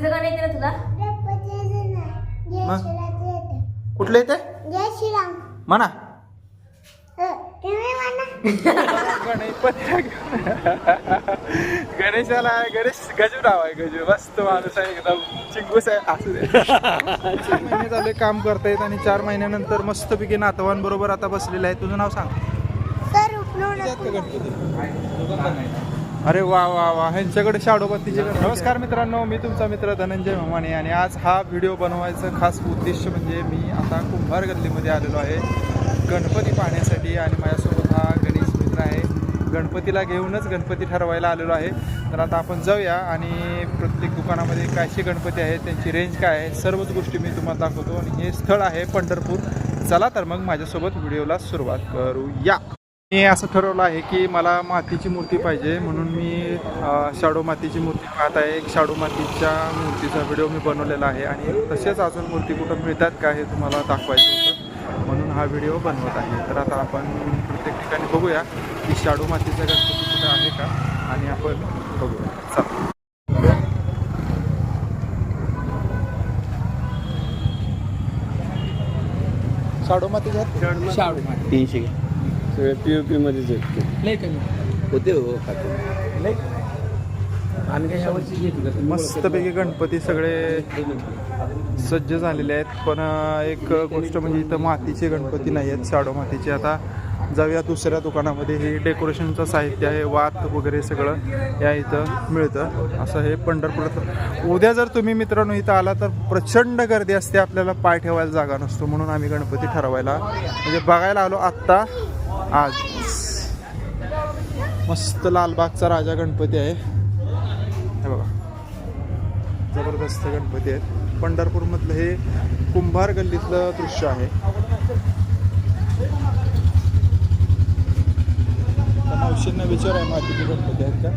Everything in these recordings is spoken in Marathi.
तिचं गाणं येते ना तुला? कुठलं येते? जय श्रीराम. म्हणा. हं, तुम्ही म्हणा. गणेशाला गणेश गजू नाव आहे गजू. मस्त माणूस आहे एकदम चिंगूस आहे असू दे. चार महिने झाले काम करतायत आणि चार महिन्यानंतर मस्तपैकी नातवांबरोबर आता बसलेलं आहे. तुझं नाव सांग. अरे वा वा वा. ह्यांच्याकडे शाडोबत्तीचे नमस्कार मित्रांनो मी तुमचा मित्र धनंजय मामाने आणि आज हा व्हिडिओ बनवायचं खास उद्देश म्हणजे मी आता कुंभार गल्लीमध्ये आलेलो आहे गणपती पाहण्यासाठी आणि माझ्यासोबत हा गणेश मित्र आहे. गणपतीला घेऊनच गणपती ठरवायला आलेलो आहे. तर आता आपण जाऊया आणि प्रत्येक दुकानामध्ये कायचे गणपती आहेत त्यांची रेंज काय आहे सर्वच गोष्टी मी तुम्हाला दाखवतो. आणि हे स्थळ आहे पंढरपूर. चला तर मग माझ्यासोबत व्हिडिओला सुरुवात करूया. मी असं ठरवलं आहे की मला मातीची मूर्ती पाहिजे म्हणून मी शाडू मातीची मूर्ती पाहत आहे. एक शाडू मातीच्या मूर्तीचा व्हिडिओ मी बनवलेला आहे आणि तसेच अजून मूर्ती कुठं मिळतात का हे तुम्हाला दाखवायचं होतं म्हणून हा व्हिडिओ बनवत आहे. तर आता आपण प्रत्येक ठिकाणी बघूया की शाडू मातीचा गणपती कुठं आहे का आणि आपण बघूया. चला. शाडू मातीच्या आहेत? तीनशे सगळे पी पीमध्येच आहेत होते हो खाते. काय घेतो मस्तपैकी गणपती सगळे सज्ज झालेले आहेत. पण अं, एक गोष्ट म्हणजे इथं मातीचे गणपती नाही आहेत शाडो मातीचे. आता जाऊया दुसऱ्या दुकानामध्ये. हे डेकोरेशनचं साहित्य आहे वात वगैरे सगळं या इथं मिळतं. असं हे पंढरपुरात. उद्या जर तुम्ही मित्रांनो इथं आला तर प्रचंड गर्दी असते. आपल्याला पाय ठेवायला जागा नसतो. म्हणून आम्ही गणपती ठरवायला म्हणजे बघायला आलो आत्ता. आज. मस्त लालबागचा राजा गणपती आहे. हे बघा. जबरदस्त गणपती आहेत. पंढरपूरमधलं हे कुंभार गल्लीतलं दृश्य आहे. नऊशेंना विचार आहे मातीचे गणपती आहेत का?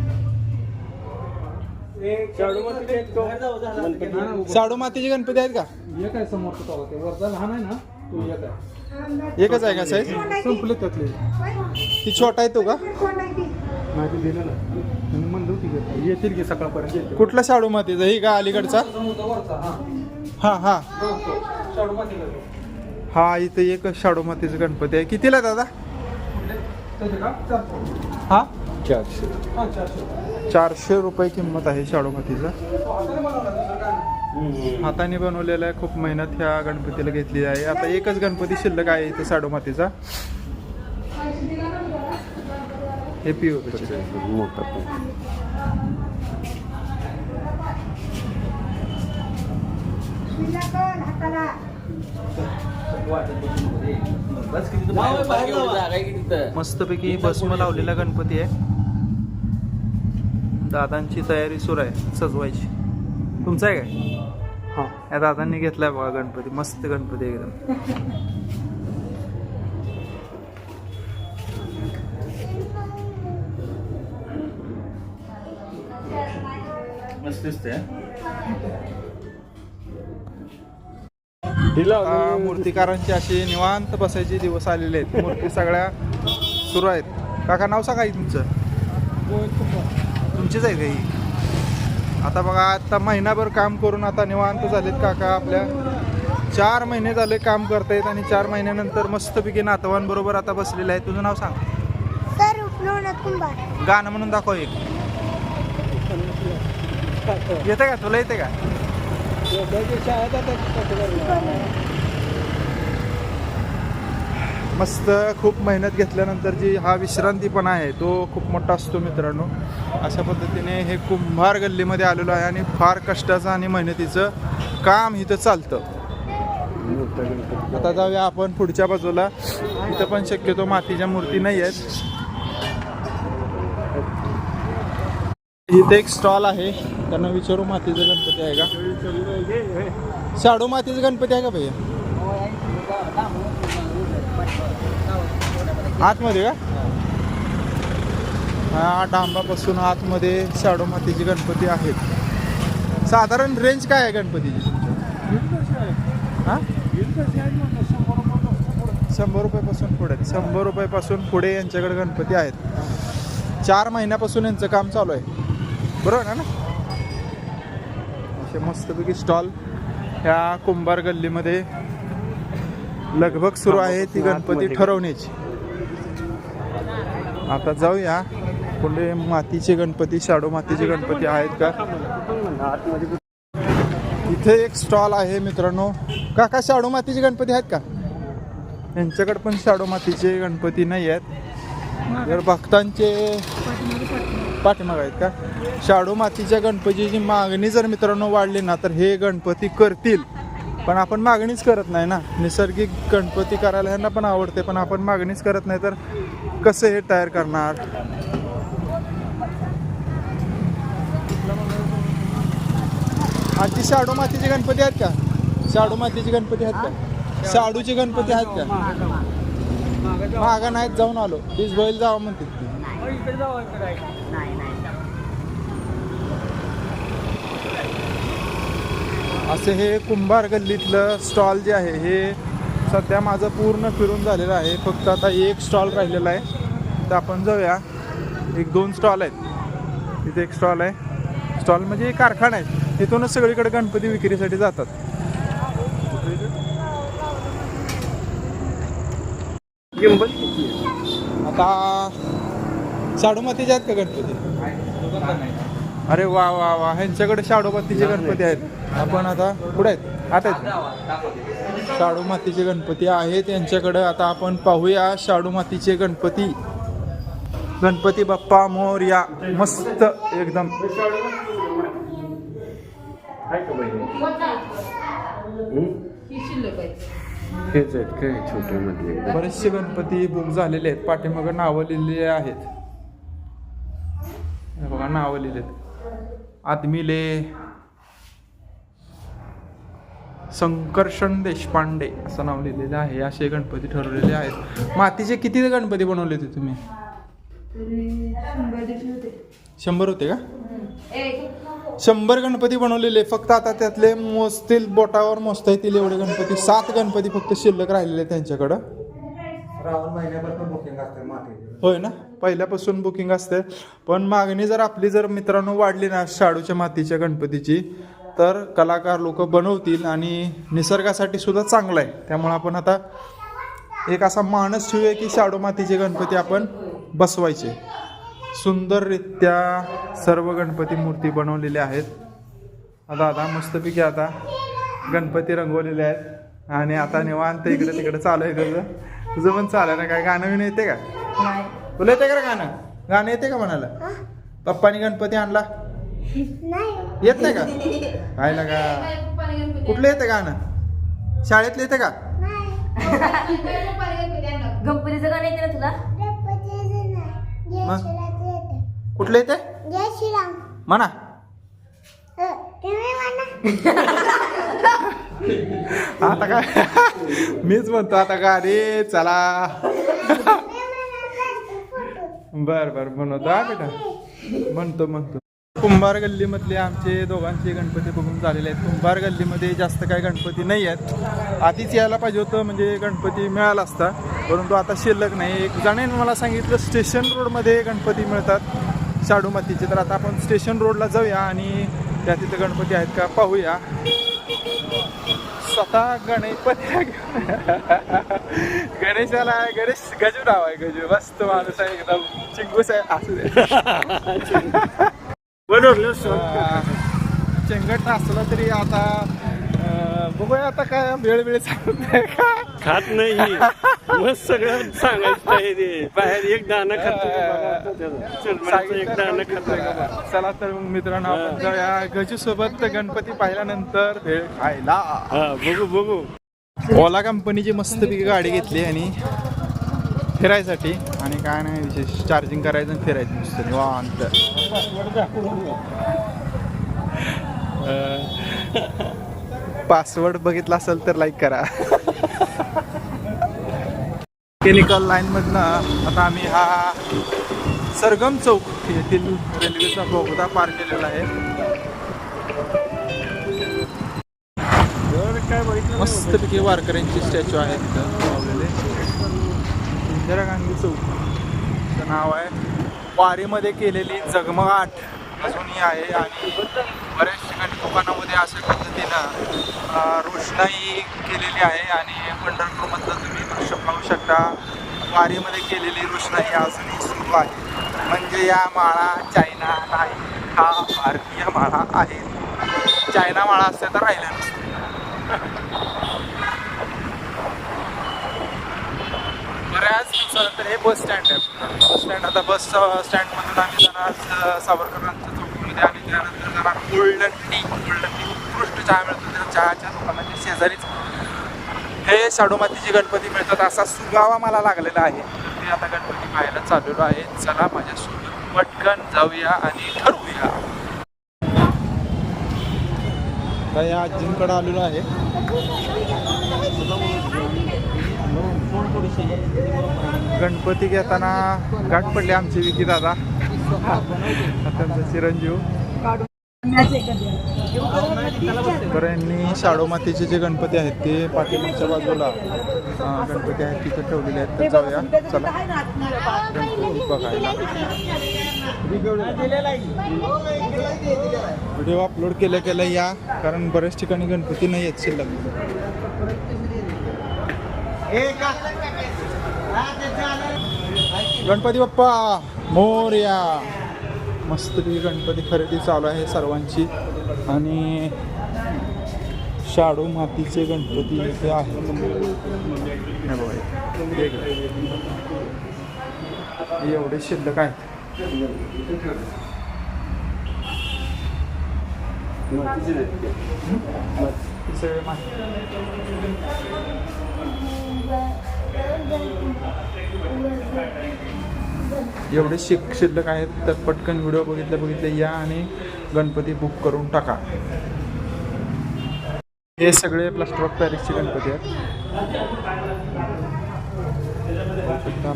शाडू मातीचे गणपती आहेत का? समोर लहान आहे ना? एकच आहे का साईज संपले त्यातले. ती छोटा आहे तो का? माहिती दिलं ना आणि म्हणलं येतील की सकाळपर्यंत येतील. कुठला शाडू मातीचा? ही का अलीकडचा? हा. हा हा? हा इथं एक शाडू मातीचा गणपती आहे. कितीला दादा? हा चारशे. हा? चारशे. रुपये किंमत आहे शाडू मातीचा. हाताने बनवलेला आहे. खूप मेहनत ह्या गणपतीला घेतली आहे. आता एकच गणपती शिल्लक आहे इथं साडू मातीचा हे पिओ मस्तपैकी भस्म लावलेला गणपती आहे. दादांची तयारी सुरू आहे. सजवायची. तुमचा आहे काय? हा. या दादांनी घेतलाय बघा गणपती मस्त गणपती एकदम. मस्त दिसते आता मूर्तिकारांची अशी निवांत बसायचे दिवस आलेले आहेत. मूर्ती सगळ्या सुरू आहेत. काका नाव सांगा की तुमचं. तुमचीच आहे काही आता बघा आता महिनाभर काम करून आता निवांत झालेत काका आपल्या. चार महिने झाले काम करतायत आणि चार महिन्यानंतर मस्तपैकी नातवांबरोबर आता बसलेलं आहे तुझं नाव सांग. गाणं म्हणून दाखव एक. येते का? तुला येते का? मस्त खूप मेहनत घेतल्यानंतर जी हा विश्रांतीपणा आहे तो खूप मोठा असतो मित्रांनो. अशा पद्धतीने हे कुंभार गल्लीमध्ये आलेलो आहे आणि फार कष्टाचं आणि मेहनतीचं काम इथं चालतं. आता जाऊया आपण पुढच्या बाजूला. इथं पण शक्यतो मातीच्या मूर्ती नाही आहेत. इथे एक स्टॉल आहे. त्यांना विचारू मातीचा गणपती आहे का? शाडू मातीचा गणपती आहे का भैया? आतमध्ये का? हा डांबापासून आतमध्ये शाडू मातीचे गणपती आहेत. साधारण रेंज काय आहे गणपतीची हा? शंभर रुपयापासून पुढे. शंभर रुपयापासून पुढे यांच्याकडे गणपती आहेत. चार महिन्यापासून यांचं काम चालू आहे. बरोबर आहे ना? असे मस्तपैकी स्टॉल ह्या कुंभार गल्लीमध्ये लगभग सुरू आहे ती गणपती ठरवण्याची. आता जाऊया. पुढे मातीचे गणपती शाडो मातीचे गणपती आहेत का? इथे एक स्टॉल आहे मित्रांनो. काका शाडो मातीचे गणपती आहेत का? यांच्याकडे पण शाडो मातीचे गणपती नाही आहेत. जर भक्तांचे पाठीमाग आहेत का? शाडो मातीच्या गणपतीची मागणी जर मित्रांनो वाढली ना तर हे गणपती करतील. पण आपण मागणीच करत नाही ना. नैसर्गिक गणपती करायला ह्यांना पण आवडते पण आपण मागणीच करत नाही तर कसं हे तयार करणार? आजची शाडो मातीचे गणपती आहेत का? शाडो मातीचे गणपती आहेत का? शाडूचे गणपती आहेत का? मागा नाहीत जाऊन आलो. तीच बैल जावं म्हणते असे हे कुंभार गल्लीतलं स्टॉल जे आहे हे सध्या माझं पूर्ण फिरून झालेलं आहे. फक्त आता एक स्टॉल राहिलेला आहे. तर आपण जाऊया. एक दोन स्टॉल आहेत. इथे एक स्टॉल आहे. स्टॉल म्हणजे कारखाना आहे. तिथूनच सगळीकडे गणपती विक्रीसाठी जातात. आता शाडू मातीचे आहेत का गणपती? अरे वा वा वा. ह्यांच्याकडे शाडू मातीचे गणपती आहेत. आपण आता पुढे आहेत? आता शाडू मातीचे गणपती आहेत. यांच्याकडे आता आपण पाहूया शाडू मातीचे गणपती. गणपती बाप्पा मोरया. मस्त एकदम. हेच आहेत काय छोटे मधले? बरेचसे गणपती बुक झालेले आहेत. पाठीमागं नावं लिहिलेली आहेत. हे बघा नावं लिहिलेत आदमिले संकर्षण देशपांडे असं नाव लिहिलेलं आहे. असे गणपती ठरवलेले आहेत. मातीचे किती गणपती बनवले होते. तुम्ही शंभर होते का? शंभर गणपती बनवलेले फक्त आता त्यातले मोजतील बोटावर मोजता येतील एवढे गणपती. सात गणपती फक्त शिल्लक राहिलेले आहेत त्यांच्याकडं. रावण महिन्यापासून बुकिंग असते माती होय ना? पहिल्यापासून बुकिंग असते. पण मागणी जर आपली जर मित्रांनो वाढली ना शाडूच्या मातीच्या गणपतीची तर कलाकार लोक बनवतील आणि निसर्गासाठी सुद्धा चांगलं आहे. त्यामुळे आपण आता एक असा मानस ठेवूया की शाडू मातीचे गणपती आपण बसवायचे. सुंदररित्या सर्व गणपती मूर्ती बनवलेल्या आहेत. आता आता मस्तपैकी आता गणपती रंगवलेले आहेत. आणि आता निवांत इकडे तिकडे चालू आहे तुझं. तुझं पण चालू आहे ना? काय गाणं विणं येते का? तुला येते का रे गाणं? गाणं येते का म्हणाला? पप्पानी गणपती आणला? नाही. येत नाही का? काय ना का? कुठलं येते गाणं? शाळेतलं येते का? नाही. गणपतीचं गाणं येते ना तुला? गणपतीचं नाही. जय मग? कुठलं येते जय श्रीराम. म्हणा. आता काय? मीच म्हणतो आता का रे चला. बर बर म्हणतो हा बेटा. म्हणतो म्हणतो. कुंभार गल्लीमधले आमचे दोघांचे गणपती बघून झालेले आहेत. कुंभार गल्लीमध्ये जास्त काही गणपती नाही आहेत. आधीच यायला पाहिजे होतं म्हणजे गणपती मिळाला असता. परंतु आता शिल्लक नाही. एक जणांनी मला सांगितलं स्टेशन रोडमध्ये गणपती मिळतात. शाडू मातीचे तर आता आपण स्टेशन रोडला जाऊया आणि त्या तिथे गणपती आहेत का पाहूया. स्वतः गणपती गणेशाला गणेश गजू नाव आहे गजू मस्त माणूस आहे एकदम चिंगूस आहे. असू दे. अं, चेंगट असला तरी आता बघूया आता काय वेळ वेळ खात नाही. सगळं सांगायचं आहे ते. बाहेर एक दाणं खातो एक दाणं खातो चला तर मग मित्रांनो आपण जाऊया गजू सोबत गणपती पाहिल्यानंतर भेळ खायला. बघू बघू. ओला कंपनीची मस्तपैकी गाडी घेतली आणि फिरायसाठी. आणि काय नाही विशेष चार्जिंग करायचं आणि फिरायचं नुसतं निवांत. पासवर्ड बघितला असेल तर लाईक करा. टेक्निकल लाईनमधनं आता आम्ही हा सरगम चौक येथील रेल्वेचा बोगदा पार केलेला आहे. मस्तपैकी वारकऱ्यांची स्टॅच्यू आहे तिथं लावलेले इंदिरा गांधी चौक. नाव आहे. वारीमध्ये केलेली जगमगाट. अजूनही आहे आणि बऱ्याच ठिकाणी दुकानामध्ये अशा पद्धतीनं रोषणाई केलेली आहे आणि पंढरपूरमधलं तुम्ही दृश्य पाहू शकता. वारीमध्ये केलेली रोषणाई अजूनही सुरू आहे. म्हणजे या माळा चायना नाही हा भारतीय माळा आहे. चायना माळा असते तर राहिल्या बऱ्याच दिवसानंतर हे बस स्टँड आहे. बस स्टँड आता बस स्टँडमधून आम्ही जाणार आज सावरकरांच्या आणि त्यानंतर जरा गोल्डन टी गोल्डन टी उत्कृष्ट चहा मिळतो. त्या चहाच्या दुकानाच्या शेजारीच. हे शाडूमातीचे गणपती मिळतात. असा सुगावा मला लागलेला आहे. ते आता गणपती पाहायला चाललेलो आहे. चला माझ्यासोबत पटकन जाऊया आणि ठरवूया. आता या आजींकडे आलेलो आहे. गणपती घेताना गाठ पडले आमचे विकी दादा. त्यांचा चिरंजीव. तर यांनी शाडो मातीचे जे गणपती आहेत ते पाठीमागच्या बाजूला गणपती आहेत तिथे ठेवलेले आहेत. तर जाऊया. चला. गणपती बघायला व्हिडिओ अपलोड केल्या केल्या या कारण बऱ्याच ठिकाणी गणपती नाही आहेत शिल्लक. गणपती बाप्पा! मोर्या. मस्तपैकी गणपती खरेदी चालू आहे सर्वांची. आणि शाडू मातीचे गणपती इथे आहेत बघा एवढे शिल्लक आहेत. सगळे एवढे शिक शिल्लक आहेत तर पटकन व्हिडिओ बघितले बघितले या आणि गणपती बुक करून टाका. हे सगळे प्लास्टर ऑफ पॅरिसचे गणपती आहेत.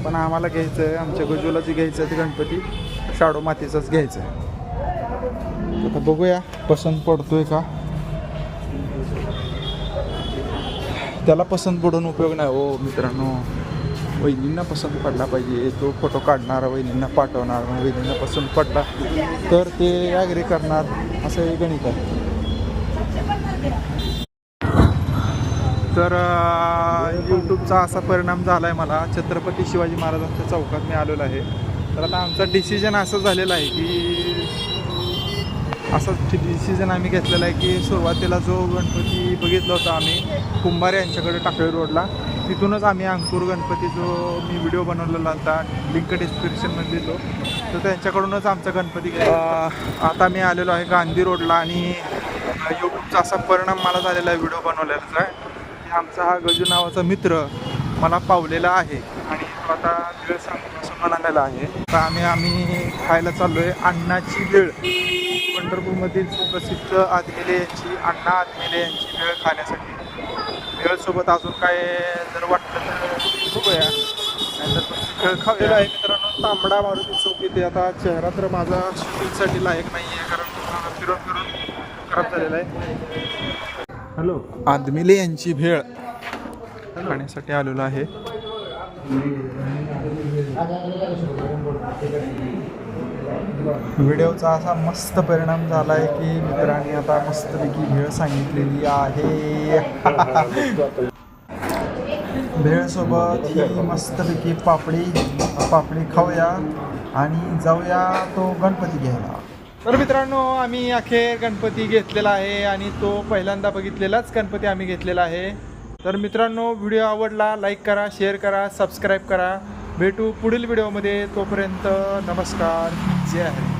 पण आम्हाला घ्यायचं आहे आमच्या गजूला जे घ्यायचं आहे ते गणपती. शाडो मातीचाच घ्यायचं आहे आता बघूया पसंत पडतोय का? त्याला पसंत पडून उपयोग नाही हो मित्रांनो. वहिनींना पसंत पडला पाहिजे तो फोटो काढणार वहिनींना पाठवणार मग वहिनींना पसंत पडला तर ते ॲग्री करणार असं हे गणित आहे. तर यूट्यूबचा असा परिणाम झाला आहे मला. छत्रपती शिवाजी महाराजांच्या चौकात मी आलेलो आहे. तर आता आमचा डिसिजन असं झालेला आहे की असा डिसिजन आम्ही घेतलेला आहे की सुरुवातीला जो गणपती बघितला होता आम्ही कुंभार यांच्याकडे टाकळी रोडला तिथूनच आम्ही अंकुर गणपती जो मी व्हिडिओ बनवलेला होता लिंक डिस्क्रिप्शनमध्ये देतो तर त्यांच्याकडूनच आमचा गणपती आता मी आलेलो आहे गांधी रोडला आणि यूट्यूबचा असा परिणाम मला झालेला आहे व्हिडिओ बनवलेलाचा आहे की आमचा हा गजू नावाचा मित्र मला पावलेला आहे आणि तो आता वेळ सांगून म्हणालेला आहे. तर आम्ही आम्ही खायला चाललो आहे अण्णाची वेळ. पंढरपूरमधील सुप्रसिद्ध आदमेले यांची अण्णा आदमेले यांची वेळ खाण्यासाठी. वेळसोबत अजून काय जर वाटलं तर बघूया. नाहीतर खावेला आहे मित्रांनो तांबडा मारुती चौक इथे आता चेहरा तर माझा शूटिंगसाठी लायक नाही आहे कारण फिरून फिरून खराब झालेला आहे. हॅलो. आदमिले यांची भेळ. खाण्यासाठी आलेलो आहे. व्हिडिओचा असा मस्त परिणाम झाला आहे की मित्रांनी आता मस्तपैकी भेळ सांगितलेली आहे. भेळसोबत ही मस्तपैकी पापडी पापडी खाऊया आणि जाऊया तो गणपती घ्यायला. तर मित्रांनो आम्ही अखेर गणपती घेतलेला आहे आणि तो पहिल्यांदा बघितलेलाच गणपती आम्ही घेतलेला आहे. तर मित्रांनो व्हिडिओ आवडला लाईक करा शेअर करा सबस्क्राईब करा. भेटू पुढील व्हिडिओमध्ये. तोपर्यंत नमस्कार. जय हरी